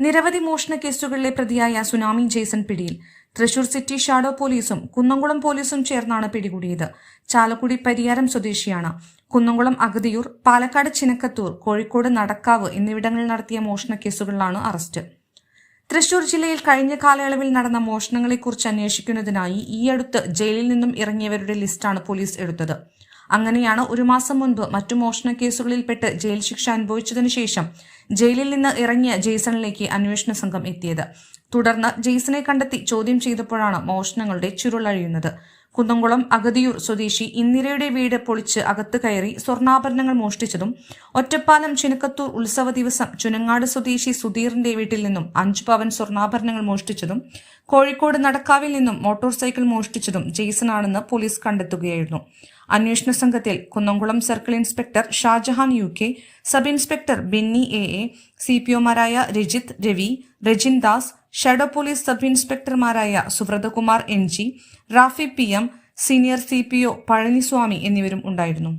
നിരവധി മോഷണ കേസുകളിലെ പ്രതിയായ സുനാമി ജേസൺ പിടിയിൽ. തൃശൂർ സിറ്റി ഷാഡോ പോലീസും കുന്നംകുളം പോലീസും ചേർന്നാണ് പിടികൂടിയത്. ചാലക്കുടി പരിയാരം സ്വദേശിയാണ്. കുന്നംകുളം അഗതിയൂർ പാലക്കാട് ചിനക്കത്തൂർ കോഴിക്കോട് നടക്കാവ് എന്നിവിടങ്ങളിൽ നടത്തിയ മോഷണ കേസുകളിലാണ് അറസ്റ്റ്. തൃശൂർ ജില്ലയിൽ കഴിഞ്ഞ കാലയളവിൽ നടന്ന മോഷണങ്ങളെക്കുറിച്ച് അന്വേഷിക്കുന്നതിനായി ഈ അടുത്ത് ജയിലിൽ നിന്നും ഇറങ്ങിയവരുടെ ലിസ്റ്റാണ് പോലീസ് എടുത്തത്. അങ്ങനെയാണ് ഒരു മാസം മുൻപ് മറ്റു മോഷണ കേസുകളിൽപ്പെട്ട് ജയിൽ ശിക്ഷ അനുഭവിച്ചതിനു ശേഷം ജയിലിൽ നിന്ന് ഇറങ്ങിയ ജെയ്സണിലേക്ക് അന്വേഷണ സംഘം എത്തിയത്. തുടർന്ന് ജെയ്സനെ കണ്ടെത്തി ചോദ്യം ചെയ്തപ്പോഴാണ് മോഷണങ്ങളുടെ ചുരുളഴിയുന്നത്. കുന്നംകുളം അഗതിയൂർ സ്വദേശി ഇന്ദിരയുടെ വീട് പൊളിച്ച് അകത്ത് കയറി സ്വർണാഭരണങ്ങൾ മോഷ്ടിച്ചതും ഒറ്റപ്പാലം ചിനക്കത്തൂർ ഉത്സവ ദിവസം ചുനങ്ങാട് സ്വദേശി സുധീറിന്റെ വീട്ടിൽ നിന്നും അഞ്ച് പവൻ സ്വർണാഭരണങ്ങൾ മോഷ്ടിച്ചതും കോഴിക്കോട് നടക്കാവിൽ നിന്നും മോട്ടോർ സൈക്കിൾ മോഷ്ടിച്ചതും ജെയ്സണാണെന്ന് പോലീസ് കണ്ടെത്തുകയായിരുന്നു. അന്വേഷണ സംഘത്തിൽ Kunnamkulam circle inspector Shajahan U K sub inspector Binny A A C P ഒമാരായ Rajith Ravi Rajin Das shadow police sub ഇൻസ്പെക്ടർമാരായ Subrathakumar N G Rafi P M senior C P O Palaniswamy എന്നിവരും ഉണ്ടായിരുന്നു.